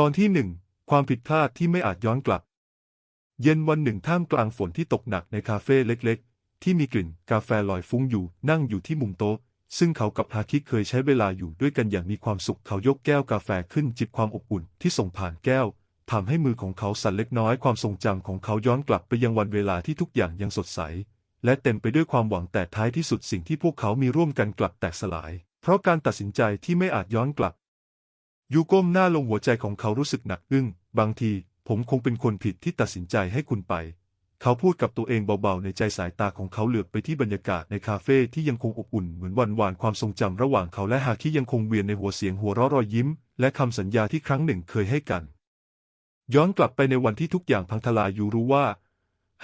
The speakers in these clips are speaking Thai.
ตอนที่หนึ่งความผิดพลาดที่ไม่อาจย้อนกลับ เย็นวันหนึ่งท่ามกลางฝนที่ตกหนักในคาเฟ่เล็กๆ ที่มีกลิ่นกาแฟลอยฟุ้งอยู่นั่งอยู่ที่มุมโต๊ะ ซึ่งเขากับฮาคิเคยใช้เวลาอยู่ด้วยกันอย่างมีความสุขเขายกแก้วกาแฟขึ้นจิบความอบอุ่นที่ส่งผ่านแก้วทำให้มือของเขาสั่นเล็กน้อยความทรงจำของเขาย้อนกลับไปยังวันเวลาที่ทุกอย่างยังสดใส และเต็มไปด้วยความหวังแต่ท้ายที่สุดสิ่งที่พวกเขามีร่วมกันกลับแตกสลาย เพราะการตัดสินใจที่ไม่อาจย้อนกลับ ยูก้มหน้าลงหัวใจของเขารู้สึกหนักอึ้ง บางทีผมคงเป็นคนผิดที่ตัดสินใจให้คุณไป เขาพูดกับตัวเองเบาๆ ในใจสายตาของเขาเหลือบไปที่บรรยากาศในคาเฟ่ที่ยังคงอบอุ่นเหมือนวันวานความทรงจำระหว่างเขาและฮาคิยังคงเวียนในหัวเสียงหัวเราะรอยยิ้ม และคำสัญญาที่ครั้งหนึ่งเคยให้กัน ย้อนกลับไปในวันที่ทุกอย่างพังทลายยูรู้ว่า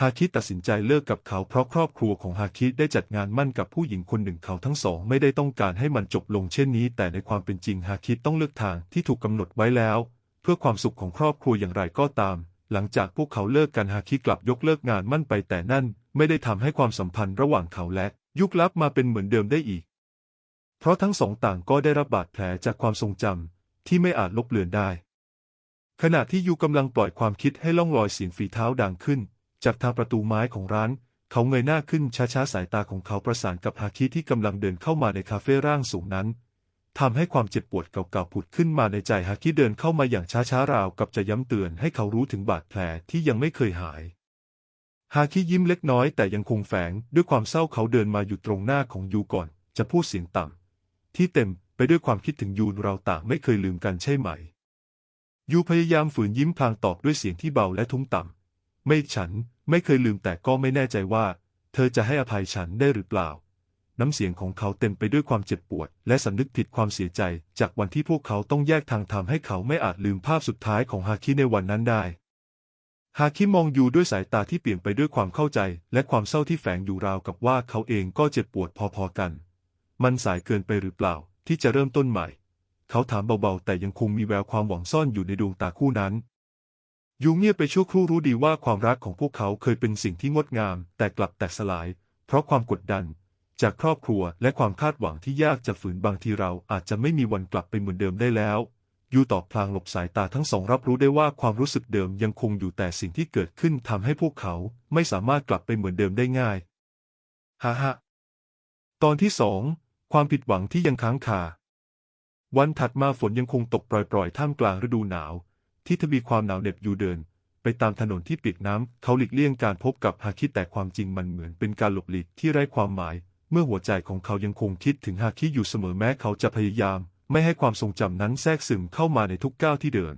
ฮาคิตัดสินใจเลิกกับเขาเพราะครอบครัวของฮาคิได้จัดงานมั่นกับผู้หญิงคนหนึ่งเขาทั้งสองไม่ได้ต้องการให้มันจบลงเช่นนี้ แต่ในความเป็นจริงฮาคิต้องเลือกทางที่ถูกกำหนดไว้แล้ว เพื่อความสุขของครอบครัวอย่างไรก็ตาม หลังจากพวกเขาเลิกกันฮาคิกลับยกเลิกงานมั่นไปแต่นั่นไม่ได้ทำให้ความสัมพันธ์ระหว่างเขาและ ยุคลับมาเป็นเหมือนเดิมได้อีก เพราะทั้งสองต่างก็ได้รับบาดแผลจากความทรงจำที่ไม่อาจลบเลือนได้ ขณะที่ยูกำลังปล่อยความคิดให้ล่องลอยเสียงฝีเท้าดังขึ้น จากทางประตูไม้ของร้าน เขาเงยหน้าขึ้นช้าๆสายตาของเขาประสานกับฮาคิที่กำลังเดินเข้ามาในคาเฟ่ร่างสูงนั้นทำให้ความเจ็บปวดเก่าๆผุดขึ้นมาในใจฮาคิเดินเข้ามาอย่างช้าๆราวกับจะย้ำเตือนให้เขารู้ถึงบาดแผลที่ยังไม่เคยหายฮาคิยิ้มเล็กน้อยแต่ยังคงแฝงด้วยความเศร้าเขาเดินมาอยู่ตรงหน้าของยูก่อน จะพูดเสียงต่ำที่เต็มไปด้วยความคิดถึงยูเราต่างไม่เคยลืมกันใช่ไหม ยูพยายามฝืนยิ้มพลางตอบด้วยเสียงที่เบาและทุ้มต่ำไม่ฉัน ไม่เคยลืมแต่ก็ไม่แน่ใจว่า เธอจะให้อภัยฉันได้หรือเปล่า น้ำเสียงของเขาเต็มไปด้วยความเจ็บปวด และสำนึกผิดความเสียใจ จากวันที่พวกเขาต้องแยกทางทำให้เขาไม่อาจลืมภาพสุดท้ายของฮาคิในวันนั้นได้ฮาคิมองยูด้วยสายตาที่เปลี่ยนไปด้วยความเข้าใจ และความเศร้าที่แฝงอยู่ราวกับว่าเขาเองก็เจ็บปวดพอๆกัน มันสายเกินไปหรือเปล่า ที่จะเริ่มต้นใหม่ เขาถามเบาๆ แต่ยังคงมีแววความหวังซ่อนอยู่ในดวงตาคู่นั้น ยูเงียบไปชั่วครู่รู้ดีว่าความรักของพวกเขาเคยเป็นสิ่งที่งดงาม แต่กลับแตกสลาย เพราะความกดดัน จากครอบครัวและความคาดหวังที่ยากจะฝืนบางทีเราอาจจะไม่มีวันกลับไปเหมือนเดิมได้แล้ว ยูตอบพลางหลบสายตาทั้งสองรับรู้ได้ว่าความรู้สึกเดิมยังคงอยู่แต่สิ่งที่เกิดขึ้นทำให้พวกเขาไม่สามารถกลับไปเหมือนเดิมได้ง่ายฮ่าฮ่าตอนที่สองความผิดหวังที่ยังค้างคาวันถัดมาฝนยังคงตกปล่อยๆท่ามกลางฤดูหนาว ที่ทวีความหนาวเหน็บอยู่เดิน ไปตามถนนที่เปียกน้ำเขาหลีกเลี่ยงการพบกับฮาคิแต่ความจริงมันเหมือนเป็นการหลบหลีกที่ไร้ความหมาย เมื่อหัวใจของเขายังคงคิดถึงฮาคิอยู่เสมอแม้เขาจะพยายาม ไม่ให้ความทรงจำนั้นแทรกซึมเข้ามาในทุกก้าวที่เดิน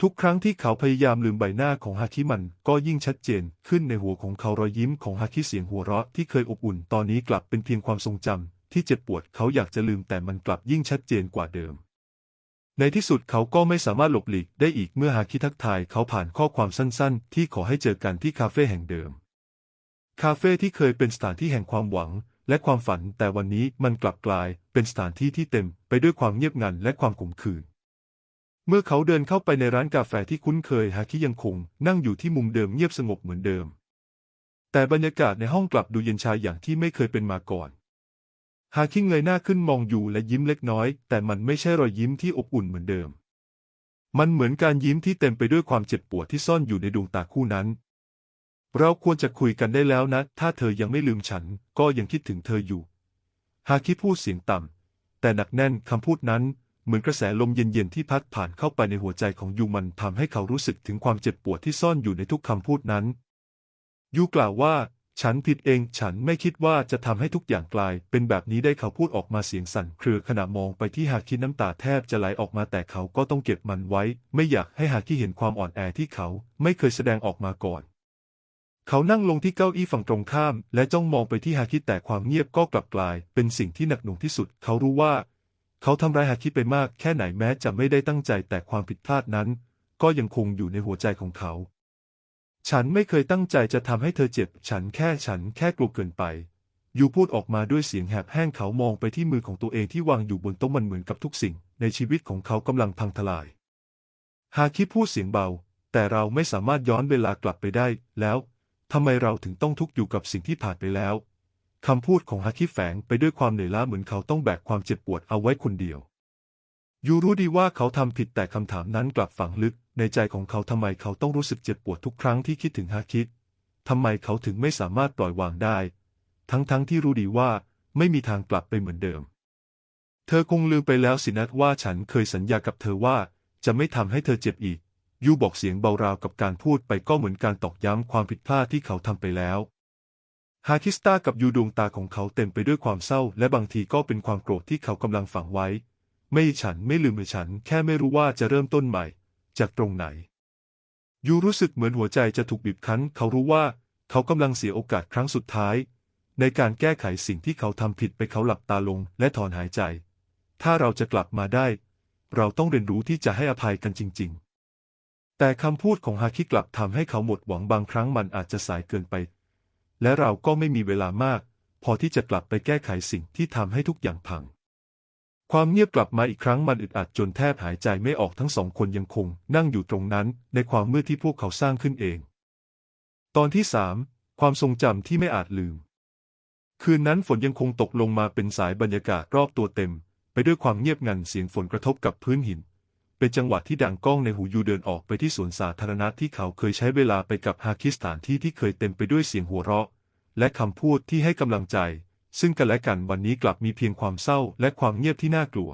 ทุกครั้งที่เขาพยายามลืมใบหน้าของฮาคิมันก็ยิ่งชัดเจน ขึ้นในหัวของเขารอยยิ้มของฮาคิเสียงหัวเราะที่เคยอบอุ่นตอนนี้กลับเป็นเพียงความทรงจำที่เจ็บปวดเขาอยากจะลืมแต่มันกลับยิ่งชัดเจนกว่าเดิม ในที่สุดเขาก็ไม่สามารถหลบหลีกได้อีกเมื่อฮาคิทักทายเขาผ่านข้อความสั้นๆ ที่ขอให้เจอกันที่คาเฟ่แห่งเดิม คาเฟ่ที่เคยเป็นสถานที่แห่งความหวัง และความฝันแต่วันนี้มันกลับกลายเป็นสถานที่ที่เต็มไปด้วยความเงียบงันและความขมขื่นเมื่อเขาเดินเข้าไปในร้านกาแฟที่คุ้นเคยฮาคิยังคงนั่งอยู่ที่มุมเดิมเงียบสงบเหมือนเดิม แต่บรรยากาศในห้องกลับดูเย็นชาอย่างที่ไม่เคยเป็นมาก่อน ฮาคิเงยหน้าขึ้นมองอยู่และยิ้มเล็กน้อย แต่มันไม่ใช่รอยยิ้มที่อบอุ่นเหมือนเดิม มันเหมือนการยิ้มที่เต็มไปด้วยความเจ็บปวดที่ซ่อนอยู่ในดวงตาคู่นั้น เราควรจะคุยกันได้แล้วนะ ถ้าเธอยังไม่ลืมฉัน ก็ยังคิดถึงเธออยู่ ฮาคิพูดเสียงต่ำ แต่หนักแน่นคำพูดนั้นเหมือนกระแสลมเย็นๆที่พัดผ่านเข้าไปในหัวใจของยูมันทำให้เขารู้สึกถึงความเจ็บปวดที่ซ่อนอยู่ในทุกคำพูดนั้นยูกล่าวว่า ฉันผิดเอง ฉันไม่คิดว่าจะทำให้ทุกอย่างกลาย เป็นแบบนี้ได้เขาพูดออกมาเสียงสั่นเครือขณะมองไปที่ฮาคิน้ำตาแทบจะไหลออกมาแต่เขาก็ต้องเก็บมันไว้ ไม่อยากให้ฮาคิเห็นความอ่อนแอที่เขาไม่เคยแสดงออกมาก่อน เขานั่งลงที่เก้าอี้ฝั่งตรงข้าม และจ้องมองไปที่ฮาคิแต่ความเงียบก็กลับกลาย เป็นสิ่งที่หนักหน่วงที่สุด เขารู้ว่า เขาทำร้ายฮาคิไปมากแค่ไหนแม้จะไม่ได้ตั้งใจแต่ความผิดพลาดนั้น ก็ยังคงอยู่ในหัวใจของเขา ฉันไม่เคยตั้งใจจะทำให้เธอเจ็บ ฉันแค่ฉันแค่กลัวเกินไปยูพูดออกมาด้วยเสียงแหบแห้งเขามองไปที่มือของตัวเองที่วางอยู่บนโต๊ะมันเหมือนกับทุกสิ่ง ในชีวิตของเขากำลังพังทลาย ฮาคิพูดเสียงเบา แต่เราไม่สามารถย้อนเวลากลับไปได้ แล้วทำไมเราถึงต้องทุกข์อยู่กับสิ่งที่ผ่านไปแล้วคำพูดของฮาคิแฝงไปด้วยความเหนื่อยล้าเหมือนเขาต้องแบกความเจ็บปวดเอาไว้คนเดียวยูรู้ดีว่าเขาทำผิดแต่คำถามนั้นกลับฝังลึก ในใจของเขาทำไมเขาต้องรู้สึกเจ็บปวดทุกครั้งที่คิดถึงฮาคิดทำไมเขาถึงไม่สามารถปล่อยวางได้ ทั้งๆทที่รู้ดีว่าไม่มีทางกลับไปเหมือนเดิม เธอคงลืมไปแล้วสินะว่าฉันเคยสัญญากับเธอว่าจะไม่ทำให้เธอเจ็บอีก ยูบอกเสียงเบาราวกับการพูดไปก็เหมือนการตอกย้ำความผิดพลาดที่เขาทำไปแล้ว ฮาคิสตากับยูดวงตาของเขาเต็มไปด้วยความเศร้า และบางทีก็เป็นความโกรธที่เขากำลังฝังไว้ ไม่ฉันไม่ลืมเลยฉัน แค่ไม่รู้ว่าจะเริ่มต้นใหม่ จากตรงไหน ยูรู้สึกเหมือนหัวใจจะถูกบีบคั้น เขารู้ว่าเขากำลังเสียโอกาสครั้งสุดท้าย ในการแก้ไขสิ่งที่เขาทำผิดไปเขาหลับตาลงและถอนหายใจ ถ้าเราจะกลับมาได้ เราต้องเรียนรู้ที่จะให้อภัยกันจริง ๆ แต่คำพูดของฮาคิกลับทำให้เขาหมดหวังบางครั้งมันอาจจะสายเกินไป และเราก็ไม่มีเวลามาก พอที่จะกลับไปแก้ไขสิ่งที่ทำให้ทุกอย่างพัง ความเงียบกลับมาอีกครั้งมันอึดอัดจนแทบหายใจไม่ออกทั้งสองคนยังคงนั่งอยู่ตรงนั้นในความมืดที่พวกเขาสร้างขึ้นเอง ตอนที่สามความทรงจำที่ไม่อาจลืม คืนนั้นฝนยังคงตกลงมาเป็นสายบรรยากาศรอบตัวเต็ม ไปด้วยความเงียบงันเสียงฝนกระทบกับพื้นหิน เป็นจังหวะที่ดังก้องในหูยูเดินออกไปที่สวนสาธารณะที่เขาเคยใช้เวลาไปกับฮาคิสถานที่ที่เคยเต็มไปด้วยเสียงหัวเราะ และคำพูดที่ให้กำลังใจ ซึ่งกันและกันวันนี้กลับมีเพียงความเศร้าและความเงียบที่น่ากลัว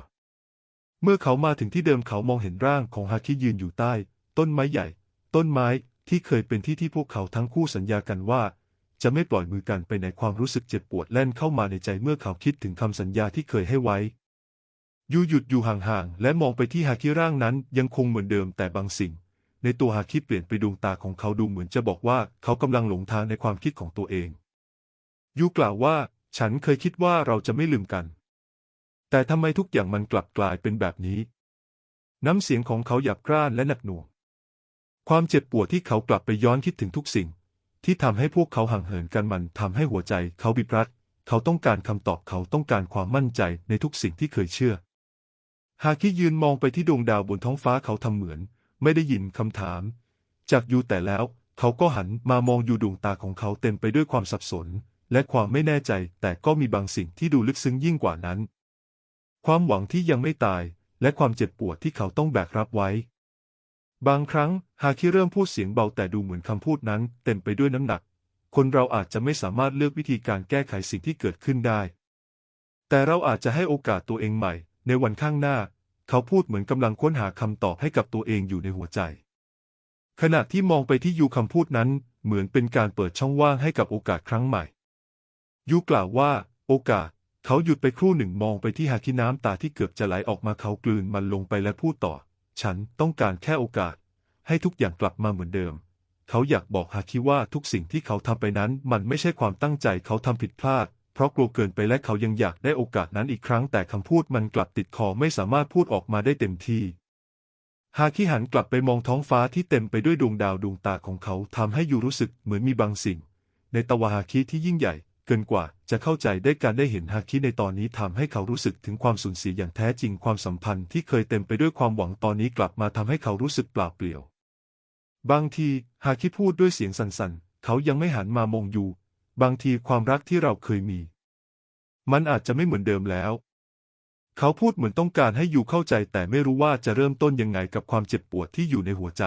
เมื่อเขามาถึงที่เดิมเขามองเห็นร่างของฮาคิยืนอยู่ใต้ ต้นไม้ใหญ่ ต้นไม้ที่เคยเป็นที่ที่พวกเขาทั้งคู่สัญญากันว่า จะไม่ปล่อยมือกันไปในความรู้สึกเจ็บปวดแล่นเข้ามาในใจเมื่อเขาคิดถึงคำสัญญาที่เคยให้ไว้ยูหยุดอยู่ห่างๆและมองไปที่ฮาคิร่างนั้นยังคงเหมือนเดิมแต่บางสิ่ง ในตัวฮาคิเปลี่ยนไปดวงตาของเขาดูเหมือนจะบอกว่าเขากำลังหลงทางในความคิดของตัวเองยูกล่าวว่า ฉันเคยคิดว่าเราจะไม่ลืมกัน แต่ทำไมทุกอย่างมันกลับกลายเป็นแบบนี้ น้ำเสียงของเขาหยาบกร้านและหนักหน่วง ความเจ็บปวดที่เขากลับไปย้อนคิดถึงทุกสิ่ง ที่ทำให้พวกเขาห่างเหินกันมันทำให้หัวใจเขาบิบรัด เขาต้องการคำตอบเขาต้องการความมั่นใจในทุกสิ่งที่เคยเชื่อ ฮาคิยืนมองไปที่ดวงดาวบนท้องฟ้าเขาทำเหมือน ไม่ได้ยินคำถาม จากยูแต่แล้ว เขาก็หันมามองยูดวงตาของเขาเต็มไปด้วยความสับสน และความไม่แน่ใจ แต่ก็มีบางสิ่งที่ดูลึกซึ้งยิ่งกว่านั้น ความหวังที่ยังไม่ตาย และความเจ็บปวดที่เขาต้องแบกรับไว้ บางครั้งฮาคิเริ่มพูดเสียงเบาแต่ดูเหมือนคำพูดนั้น เต็มไปด้วยน้ำหนัก คนเราอาจจะไม่สามารถเลือกวิธีการแก้ไขสิ่งที่เกิดขึ้นได้ แต่เราอาจจะให้โอกาสตัวเองใหม่ ในวันข้างหน้า เขาพูดเหมือนกำลังค้นหาคำตอบให้กับตัวเองอยู่ในหัวใจ ขณะที่มองไปที่ยูคำพูดนั้น เหมือนเป็นการเปิดช่องว่างให้กับโอกาสครั้งใหม่ ยูกล่าวว่า โอกาส เขาหยุดไปครู่หนึ่งมองไปที่ฮาคิน้ำตาที่เกือบจะไหลออกมาเขากลืนมันลงไปและพูดต่อ ฉันต้องการแค่โอกาส ให้ทุกอย่างกลับมาเหมือนเดิม เขาอยากบอกฮาคิว่าทุกสิ่งที่เขาทำไปนั้น มันไม่ใช่ความตั้งใจเขาทำผิดพลาด เพราะกลัวเกินไปและเขายังอยากได้โอกาสนั้นอีกครั้งแต่คำพูดมันกลับติดคอไม่สามารถพูดออกมาได้เต็มที่ฮาคิหันกลับไปมองท้องฟ้าที่เต็มไปด้วยดวงดาวดวงตาของเขาทำให้ยูรู้สึกเหมือนมีบางสิ่ง ในตวาฮาคิที่ยิ่งใหญ่ เกินกว่าจะเข้าใจได้การได้เห็นฮาคิในตอนนี้ทำให้เขารู้สึกถึงความสูญเสียอย่างแท้จริงความสัมพันธ์ที่เคยเต็มไปด้วยความหวังตอนนี้กลับมาทำให้เขารู้สึกเปล่าเปลี่ยว บางทีฮาคิพูดด้วยเสียงสั่นๆ เขายังไม่หันมามองอยู่ บางทีความรักที่เราเคยมี มันอาจจะไม่เหมือนเดิมแล้ว เขาพูดเหมือนต้องการให้อยู่เข้าใจแต่ไม่รู้ว่าจะเริ่มต้นยังไงกับความเจ็บปวดที่อยู่ในหัวใจ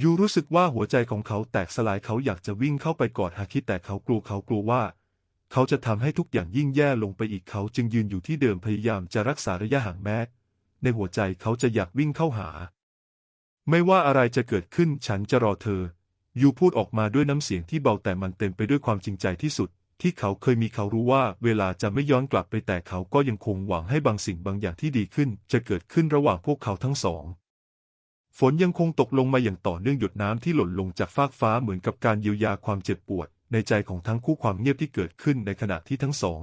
ยูรู้สึกว่าหัวใจของเขาแตกสลายเขาอยากจะวิ่งเข้าไปกอดฮาคิแต่เขากลัวเขากลัวว่า เขาจะทำให้ทุกอย่างยิ่งแย่ลงไปอีกเขาจึงยืนอยู่ที่เดิมพยายามจะรักษาระยะห่างแม้ในหัวใจเขาจะอยากวิ่งเข้าหา ไม่ว่าอะไรจะเกิดขึ้นฉันจะรอเธอ ยูพูดออกมาด้วยน้ำเสียงที่เบาแต่มันเต็มไปด้วยความจริงใจที่สุด ที่เขาเคยมีเขารู้ว่าเวลาจะไม่ย้อนกลับไปแต่เขาก็ยังคงหวังให้บางสิ่งบางอย่างที่ดีขึ้น จะเกิดขึ้นระหว่างพวกเขาทั้งสอง ฝนยังคงตกลงมาอย่างต่อเนื่องหยดน้ำที่หล่นลงจากฟากฟ้าเหมือนกับการเยียวยาความเจ็บปวด ในใจของทั้งคู่ความเงียบที่เกิดขึ้นในขณะที่ทั้งสอง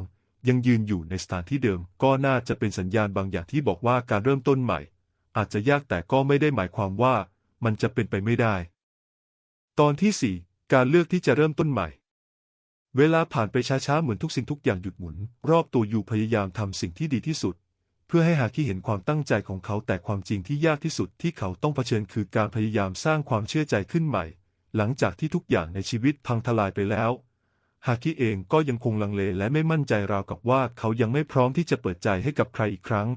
ยังยืนอยู่ในสถานที่เดิม ก็น่าจะเป็นสัญญาณบางอย่างที่บอกว่าการเริ่มต้นใหม่ อาจจะยากแต่ก็ไม่ได้หมายความว่า มันจะเป็นไปไม่ได้ ตอนที่สี่การเลือกที่จะเริ่มต้นใหม่ เวลาผ่านไปช้าๆเหมือนทุกสิ่งทุกอย่างหยุดหมุน รอบตัวอยู่พยายามทำสิ่งที่ดีที่สุด เพื่อให้หาที่เห็นความตั้งใจของเขาแต่ความจริงที่ยากที่สุดที่เขาต้องเผชิญคือการพยายามสร้างความเชื่อใจขึ้นใหม่ หลังจากที่ทุกอย่างในชีวิตพังทลายไปแล้วฮาคิเองก็ยังคงลังเลและไม่มั่นใจราวกับว่าเขายังไม่พร้อมที่จะเปิดใจให้กับใครอีกครั้ง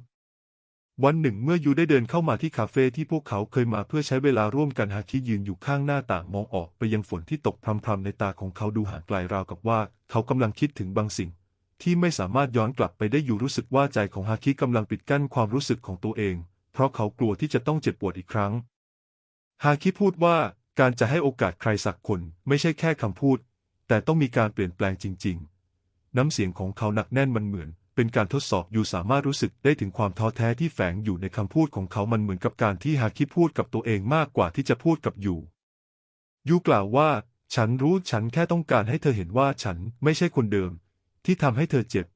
วันหนึ่งเมื่อยูได้เดินเข้ามาที่คาเฟ่ที่พวกเขาเคยมาเพื่อใช้เวลาร่วมกันฮาคิยืนอยู่ข้างหน้าต่างมองออกไปยังฝนที่ตกพรำๆในตาของเขาดูห่างไกลราวกับว่า เขากำลังคิดถึงบางสิ่ง ที่ไม่สามารถย้อนกลับไปได้อยู่รู้สึกว่าใจของฮาคิกำลังปิดกั้นความรู้สึกของตัวเอง เพราะเขากลัวที่จะต้องเจ็บปวดอีกครั้ง ฮาคิพูดว่าการจะให้โอกาสใครสักคนไม่ใช่แค่คำพูด แต่ต้องมีการเปลี่ยนแปลงจริง ๆ น้ำเสียงของเขาหนักแน่นมันเหมือน เป็นการทดสอบอยู่สามารถรู้สึกได้ถึงความท้อแท้ที่แฝงอยู่ในคำพูดของเขามันเหมือนกับการที่ฮาคิพูดกับตัวเองมากกว่าที่จะพูดกับยูยูกล่าวว่า ฉันรู้ฉันแค่ต้องการให้เธอเห็นว่าฉันไม่ใช่คนเดิม ที่ทำให้เธอเจ็บ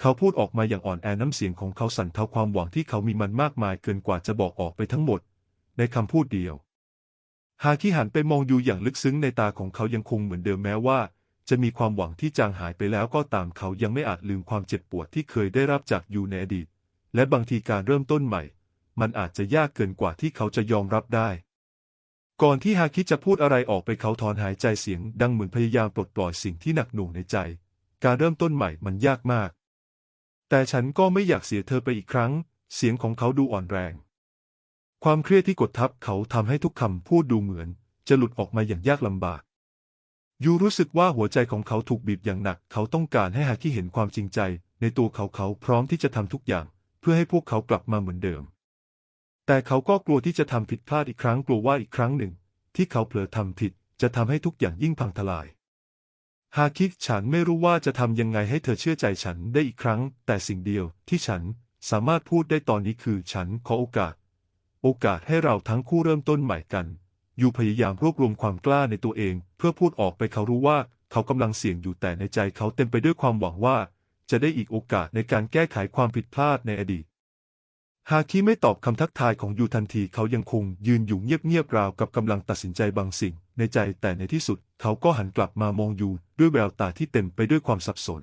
เขาพูดออกมาอย่างอ่อนแอน้ำเสียงของเขาสั่นเทาความหวังที่เขามีมันมากมายเกินกว่าจะบอกออกไปทั้งหมด ในคำพูดเดียว ฮาคิหันไปมองยูอย่างลึกซึ้งในตาของเขายังคงเหมือนเดิมแม้ว่า จะมีความหวังที่จางหายไปแล้วก็ตามเขายังไม่อาจลืมความเจ็บปวดที่เคยได้รับจากยูในอดีต และบางทีการเริ่มต้นใหม่ มันอาจจะยากเกินกว่าที่เขาจะยอมรับได้ก่อนที่ฮาคิจะพูดอะไรออกไปเขาถอนหายใจเสียง ดังเหมือนพยายามปลดปล่อยสิ่งที่หนักหน่วงในใจ การเริ่มต้นใหม่มันยากมาก แต่ฉันก็ไม่อยากเสียเธอไปอีกครั้ง เสียงของเขาดูอ่อนแรง ความเครียดที่กดทับเขาทำให้ทุกคำพูดดูเหมือน จะหลุดออกมาอย่างยากลำบาก ยูรู้สึกว่าหัวใจของเขาถูกบีบอย่างหนัก เขาต้องการให้ฮาคิเห็นความจริงใจ ในตัวเขาเขาพร้อมที่จะทำทุกอย่าง เพื่อให้พวกเขากลับมาเหมือนเดิม แต่เขาก็กลัวที่จะทำผิดพลาดอีกครั้งกลัวว่าอีกครั้งหนึ่ง ที่เขาเผลอทำผิดจะทำให้ทุกอย่างยิ่งพังทลาย ฮาคิฉันไม่รู้ว่าจะทำยังไงให้เธอเชื่อใจฉันได้อีกครั้ง แต่สิ่งเดียวที่ฉันสามารถพูดได้ตอนนี้คือฉันขอโอกาส โอกาสให้เราทั้งคู่เริ่มต้นใหม่กัน อยู่พยายามรวบรวมความกล้าในตัวเอง เพื่อพูดออกไปเขารู้ว่าเขากำลังเสี่ยงอยู่แต่ในใจเขาเต็มไปด้วยความหวังว่า จะได้อีกโอกาสในการแก้ไขความผิดพลาดในอดีต ฮาคิไม่ตอบคำทักทายของยูทันทีเขายังคงยืนอยู่เงียบๆราวกับกำลังตัดสินใจบางสิ่ง ในใจแต่ในที่สุด เขาก็หันกลับมามองยูด้วยแววตาที่เต็มไปด้วยความสับสน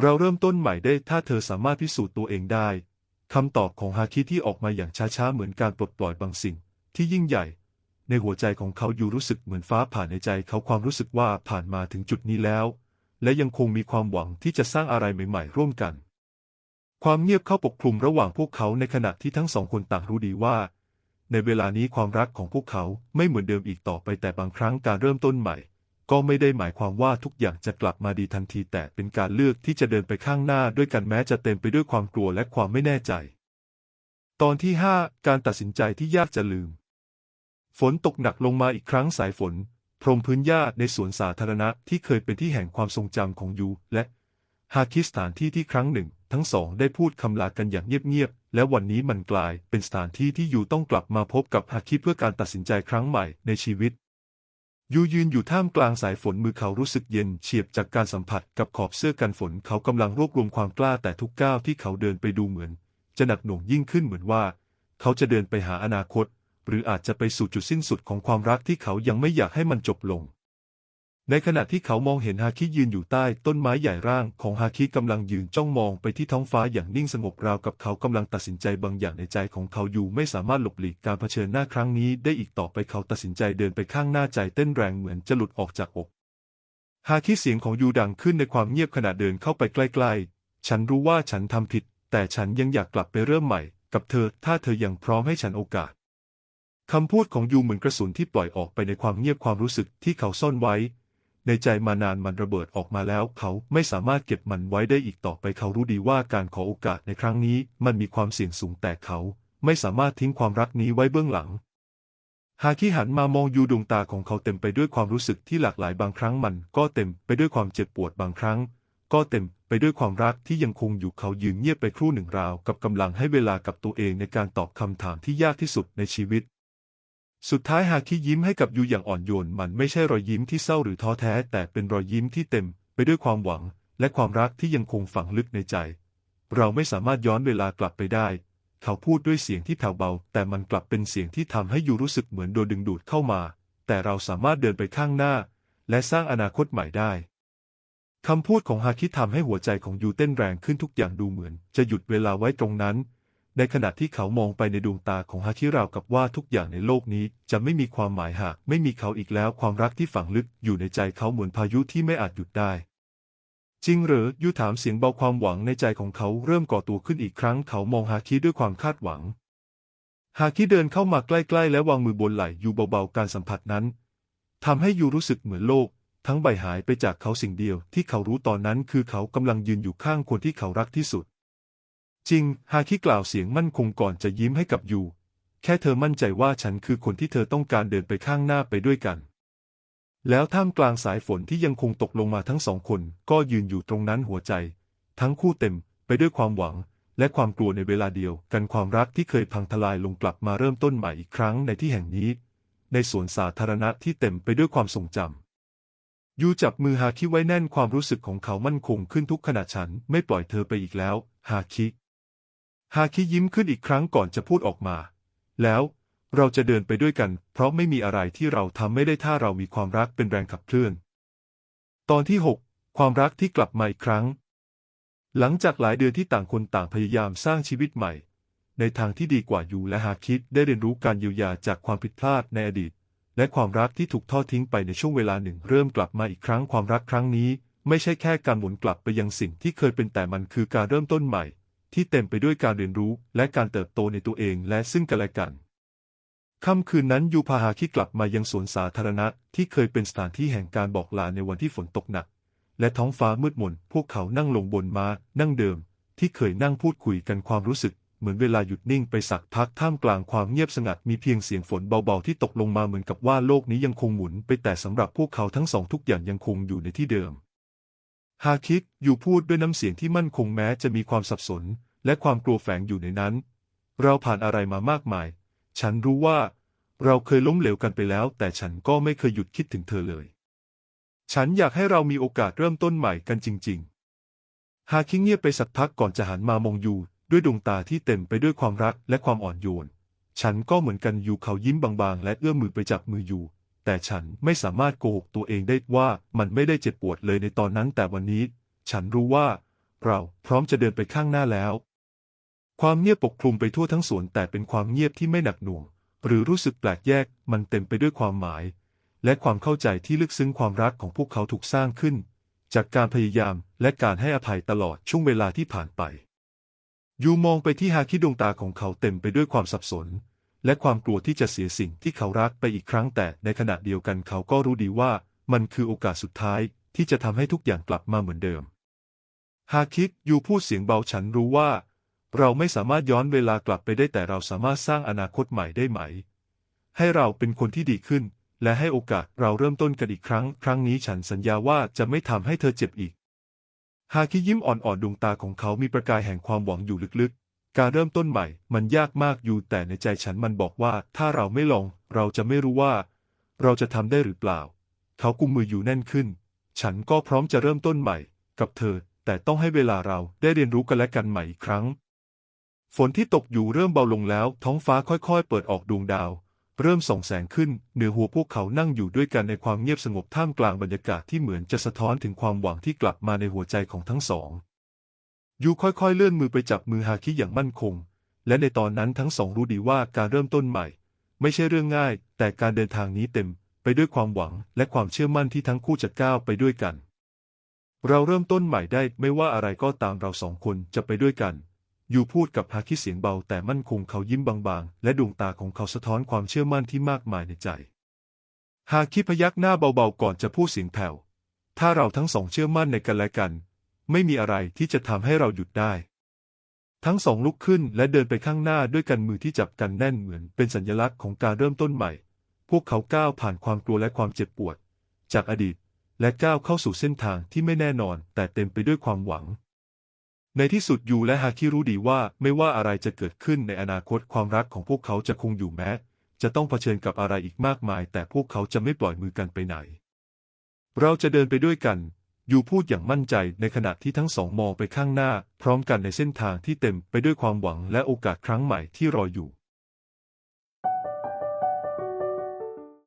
เราเริ่มต้นใหม่ได้ถ้าเธอสามารถพิสูจน์ตัวเองได้คำตอบของฮาคิที่ออกมาอย่างช้าๆเหมือนการปลดปล่อยบางสิ่ง ที่ยิ่งใหญ่ ในหัวใจของเขาอยู่รู้สึกเหมือนฟ้าผ่านในใจเขาความรู้สึกว่าผ่านมาถึงจุดนี้แล้ว และยังคงมีความหวังที่จะสร้างอะไรใหม่ ๆ ร่วมกัน ความเงียบเข้าปกคลุมระหว่างพวกเขาในขณะที่ทั้งสองคนต่างรู้ดีว่า ในเวลานี้ความรักของพวกเขาไม่เหมือนเดิมอีกต่อไปแต่บางครั้งการเริ่มต้นใหม่ ก็ไม่ได้หมายความว่าทุกอย่างจะกลับมาดีทันทีแต่เป็นการเลือกที่จะเดินไปข้างหน้าด้วยกันแม้จะเต็มไปด้วยความกลัวและความไม่แน่ใจ ตอนที่ 5 การตัดสินใจที่ยากจะลืม ฝนตกหนักลงมาอีกครั้งสายฝน พรมพื้นหญ้าในสวนสาธารณะที่เคยเป็นที่แห่งความทรงจำของยูและ ฮาคิสถานที่ที่ครั้งหนึ่ง ทั้งสองได้พูดคำลากันอย่างเงียบๆ และวันนี้มันกลายเป็นสถานที่ที่ยูต้องกลับมาพบกับฮาคิเพื่อการตัดสินใจครั้งใหม่ในชีวิต ยูยืนอยู่ท่ามกลางสายฝนมือเขารู้สึกเย็นเฉียบจากการสัมผัสกับขอบเสื้อกันฝนเขากำลังรวบรวมความกล้าแต่ทุกก้าวที่เขาเดินไปดูเหมือน จะหนักหน่วงยิ่งขึ้นเหมือนว่า เขาจะเดินไปหาอนาคต หรืออาจจะไปสู่จุดสิ้นสุดของความรักที่เขายังไม่อยากให้มันจบลง ในขณะที่เขามองเห็นฮาคิยืนอยู่ใต้ต้นไม้ใหญ่ร่างของฮาคิกำลังยืนจ้องมองไปที่ท้องฟ้าอย่างนิ่งสงบราวกับเขากำลังตัดสินใจบางอย่างในใจของเขาอยู่ไม่สามารถหลบหลีกการเผชิญหน้าครั้งนี้ได้อีกต่อไปเขาตัดสินใจเดินไปข้างหน้าใจเต้นแรงเหมือนจะหลุดออกจากอกฮาคิเสียงของยูดังขึ้นในความเงียบขณะเดินเข้าไปใกล้ๆ ฉันรู้ว่าฉันทำผิด แต่ฉันยังอยากกลับไปเริ่มใหม่ กับเธอถ้าเธอยังพร้อมให้ฉันโอกาสคำพูดของยูเหมือนกระสุนที่ปล่อยออกไปในความเงียบความรู้สึกที่เขาซ่อนไว้ ในใจมานานมันระเบิดออกมาแล้ว เขาไม่สามารถเก็บมันไว้ได้อีกต่อไปเขารู้ดีว่าการขอโอกาสในครั้งนี้ มันมีความเสี่ยงสูงแต่เขาไม่สามารถทิ้งความรักนี้ไว้เบื้องหลัง ฮาคิหันมามองยูดวงตาของเขาเต็มไปด้วยความรู้สึกที่หลากหลายบางครั้งมันก็เต็มไปด้วยความเจ็บปวดบางครั้ง ก็เต็มไปด้วยความรักที่ยังคงอยู่เขายืนเงียบไปครู่หนึ่งราว กับกำลังให้เวลากับตัวเองในการตอบคำถามที่ยากที่สุดในชีวิต สุดท้ายฮาคิยิ้มให้กับยูอย่างอ่อนโยน มันไม่ใช่รอยยิ้มที่เศร้าหรือท้อแท้ แต่เป็นรอยยิ้มที่เต็มไปด้วยความหวัง และความรักที่ยังคงฝังลึกในใจ เราไม่สามารถย้อนเวลากลับไปได้ เขาพูดด้วยเสียงที่แผ่วเบา แต่มันกลับเป็นเสียงที่ทำให้ยูรู้สึกเหมือนโดนดึงดูดเข้ามา แต่เราสามารถเดินไปข้างหน้า และสร้างอนาคตใหม่ได้คำพูดของฮาคิทำให้หัวใจของยูเต้นแรงขึ้นทุกอย่างดูเหมือน จะหยุดเวลาไว้ตรงนั้น ในขณะที่เขามองไปในดวงตาของฮาคิราวกับว่าทุกอย่างในโลกนี้จะไม่มีความหมายหากไม่มีเขาอีกแล้วความรักที่ฝังลึกอยู่ในใจเขาเหมือนพายุที่ไม่อาจหยุดได้ จริงหรือยูถามเสียงเบาความหวังในใจของเขาเริ่มก่อตัวขึ้นอีกครั้ง เขามองฮาคิด้วยความคาดหวัง ฮาคิเดินเข้ามาใกล้ๆ และวางมือบนไหล่ยูเบาๆการสัมผัสนั้นทำให้ยูรู้สึกเหมือนโลก ทั้งใบหายไปจากเขาสิ่งเดียวที่เขารู้ตอนนั้นคือเขากำลังยืนอยู่ข้างคนที่เขารักที่สุด จริง ฮาคิกล่าวเสียงมั่นคงก่อนจะยิ้มให้กับยู แค่เธอมั่นใจว่าฉันคือคนที่เธอต้องการเดินไปข้างหน้าไปด้วยกัน แล้วท่ามกลางสายฝนที่ยังคงตกลงมาทั้งสองคน ก็ยืนอยู่ตรงนั้นหัวใจ ทั้งคู่เต็มไปด้วยความหวัง และความกลัวในเวลาเดียวกันความรักที่เคยพังทลายลงกลับมาเริ่มต้นใหม่อีกครั้งในที่แห่งนี้ ในสวนสาธารณะที่เต็มไปด้วยความทรงจำยูจับมือฮาคิไว้แน่นความรู้สึกของเขามั่นคงขึ้นทุกขณะฉันไม่ปล่อยเธอไปอีกแล้ว ฮาคิ ฮาคิยิ้มขึ้นอีกครั้งก่อนจะพูดออกมา แล้วเราจะเดินไปด้วยกัน เพราะไม่มีอะไรที่เราทำไม่ได้ถ้าเรามีความรักเป็นแรงขับเคลื่อน ตอนที่ 6 ความรักที่กลับมาอีกครั้ง หลังจากหลายเดือนที่ต่างคนต่างพยายามสร้างชีวิตใหม่ ในทางที่ดีกว่าอยู่และหาคิดได้เรียนรู้การเยียวยาจากความผิดพลาดในอดีต และความรักที่ถูกทอดทิ้งไปในช่วงเวลาหนึ่ง เริ่มกลับมาอีกครั้งความรักครั้งนี้ ไม่ใช่แค่การหมุนกลับไปยังสิ่งที่เคยเป็นแต่มันคือการเริ่มต้นใหม่ ที่เต็มไปด้วยการเรียนรู้และการเติบโตในตัวเองและซึ่งกันและกันค่ำคืนนั้นยูพาฮาคิกลับมายังสวนสาธารณะที่เคยเป็นสถานที่แห่งการบอกลาในวันที่ฝนตกหนัก และท้องฟ้ามืดมน พวกเขานั่งลงบนม้านั่งเดิม ที่เคยนั่งพูดคุยกันความรู้สึก เหมือนเวลาหยุดนิ่งไปสักพักท่ามกลางความเงียบสงัดมีเพียงเสียงฝนเบาๆที่ตกลงมาเหมือนกับว่าโลกนี้ยังคงหมุน ไปแต่สำหรับพวกเขาทั้งสองทุกอย่างยังคงอยู่ในที่เดิม ฮาคิกอยู่พูดด้วยน้ำเสียงที่มั่นคงแม้จะมีความสับสน และความกลัวแฝงอยู่ในนั้น เราผ่านอะไรมามากมาย ฉันรู้ว่า เราเคยล้มเหลวกันไปแล้ว แต่ฉันก็ไม่เคยหยุดคิดถึงเธอเลย ฉันอยากให้เรามีโอกาสเริ่มต้นใหม่กันจริง ๆ ฮาคิเงียบไปสักพักก่อนจะหันมามองยูด้วยดวงตาที่เต็มไปด้วยความรักและความอ่อนโยน ฉันก็เหมือนกันยูเขายิ้มบางๆ และเอื้อมมือไปจับมือยู แต่ฉันไม่สามารถโกหกตัวเองได้ว่ามันไม่ได้เจ็บปวดเลยในตอนนั้นแต่วันนี้ ฉันรู้ว่า เราพร้อมจะเดินไปข้างหน้าแล้ว ความเงียบปกคลุมไปทั่วทั้งสวนแต่เป็นความเงียบที่ไม่หนักหน่วง หรือรู้สึกแปลกแยกมันเต็มไปด้วยความหมาย และความเข้าใจที่ลึกซึ้งความรักของพวกเขาถูกสร้างขึ้น จากการพยายามและการให้อภัยตลอดช่วงเวลาที่ผ่านไป ยูมองไปที่ฮาคิดวงตาของเขาเต็มไปด้วยความสับสน และความกลัวที่จะเสียสิ่งที่เขารักไปอีกครั้งแต่ในขณะเดียวกันเขาก็รู้ดีว่า มันคือโอกาสสุดท้ายที่จะทำให้ทุกอย่างกลับมาเหมือนเดิม ฮาคิดยูพูดเสียงเบาฉันรู้ว่า เราไม่สามารถย้อนเวลากลับไปได้แต่เราสามารถสร้างอนาคตใหม่ได้ไหม ให้เราเป็นคนที่ดีขึ้น และให้โอกาสเราเริ่มต้นกันอีกครั้ง ครั้งนี้ฉันสัญญาว่าจะไม่ทำให้เธอเจ็บอีก ฮาคิยิ้มอ่อนๆดวงตาของเขามีประกายแห่งความหวังอยู่ลึกๆ การเริ่มต้นใหม่มันยากมากอยู่แต่ในใจฉันมันบอกว่า ถ้าเราไม่ลอง เราจะไม่รู้ว่า เราจะทำได้หรือเปล่า เขากุมมืออยู่แน่นขึ้น ฉันก็พร้อมจะเริ่มต้นใหม่ กับเธอ แต่ต้องให้เวลาเราได้เรียนรู้กันและกันใหม่อีกครั้ง ฝนที่ตกอยู่เริ่มเบาลงแล้ว ท้องฟ้าค่อยๆ เปิดออกดวงดาว เริ่มส่องแสงขึ้น เหนือหัวพวกเขานั่งอยู่ด้วยกันในความเงียบสงบท่ามกลางบรรยากาศที่เหมือนจะสะท้อนถึงความหวังที่กลับมาในหัวใจของทั้งสอง ยูค่อยๆเลื่อนมือไปจับมือฮาคิอย่างมั่นคง และในตอนนั้นทั้งสองรู้ดีว่าการเริ่มต้นใหม่ ไม่ใช่เรื่องง่าย แต่การเดินทางนี้เต็มไปด้วยความหวังและความเชื่อมั่นที่ทั้งคู่จะก้าวไปด้วยกัน เราเริ่มต้นใหม่ได้ไม่ว่าอะไรก็ตามเราสองคนจะไปด้วยกัน ยูพูดกับฮาคิเสียงเบาแต่มั่นคงเขายิ้มบางๆ และดวงตาของเขาสะท้อนความเชื่อมั่นที่มากมายในใจ ฮาคิพยักหน้าเบาๆก่อนจะพูดเสียงแผ่วถ้าเราทั้งสองเชื่อมั่นในกันและกัน ไม่มีอะไรที่จะทำให้เราหยุดได้ ทั้งสองลุกขึ้นและเดินไปข้างหน้าด้วยกันมือที่จับกันแน่นเหมือนเป็นสัญลักษณ์ของการเริ่มต้นใหม่ พวกเขาก้าวผ่านความกลัวและความเจ็บปวด จากอดีตและก้าวเข้าสู่เส้นทางที่ไม่แน่นอน แต่เต็มไปด้วยความหวัง ในที่สุดยูและฮาคิรู้ดีว่าไม่ว่าอะไรจะเกิดขึ้นในอนาคตความรักของพวกเขาจะคงอยู่แม้ จะต้องเผชิญกับอะไรอีกมากมาย แต่พวกเขาจะไม่ปล่อยมือกันไปไหน เราจะเดินไปด้วยกัน ยูพูดอย่างมั่นใจในขณะที่ทั้งสองมองไปข้างหน้า พร้อมกันในเส้นทางที่เต็มไปด้วยความหวังและโอกาสครั้งใหม่ที่รออยู่